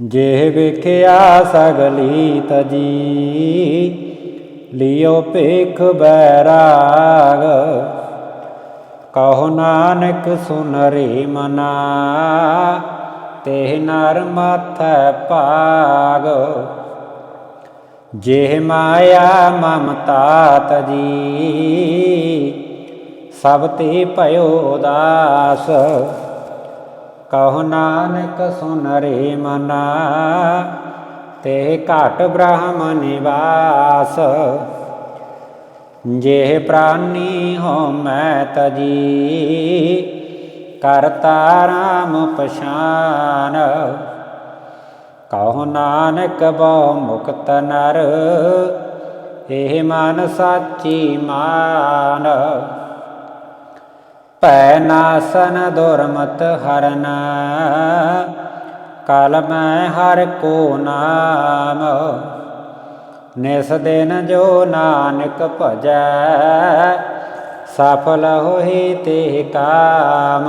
ਜੇ ਵੇਖਿਆ ਸਗਲੀ ਤਜੀ ਲਿਓ ਭੇਖ ਬੈਰਾਗ। ਕਹੋ ਨਾਨਕ ਸੁਨਰੇ ਮਨਾ ਤੇ ਨਰ ਮਾਥੈ ਭਾਗ। ਜੇ ਮਾਇਆ ਮਮਤਾ ਤਜੀ ਸਭ ਤੇ ਭਇਓ ਦਾਸ। ਕਹੋ ਨਾਨਕ ਸੁਨ ਰੇ ਮਨਾ, ਤੇ ਘਟ ਬ੍ਰਹਮ ਨਿਵਾਸ। ਜੇ ਪ੍ਰਾਨੀ ਹੋ ਮੈਂ ਤਜੀ, ਕਰਤਾ ਰਾਮ ਪਛਾਨ। ਕਹੋ ਨਾਨਕ ਬਹੁ ਮੁਕਤ ਨਰ, ਇਹ ਮਨ ਸਾਚੀ ਮਾਨ। ਭੈ ਨਾਸਨ ਦੁਰਮਤ ਹਰਨ। ਕਲ ਮੈਂ ਹਰ ਕੋ ਨਾਮ। ਨਿਸ ਦਿਨ ਜੋ ਨਾਨਕ ਭਜੈ, ਸਫਲ ਹੋਈ ਤੇ ਕਾਮ।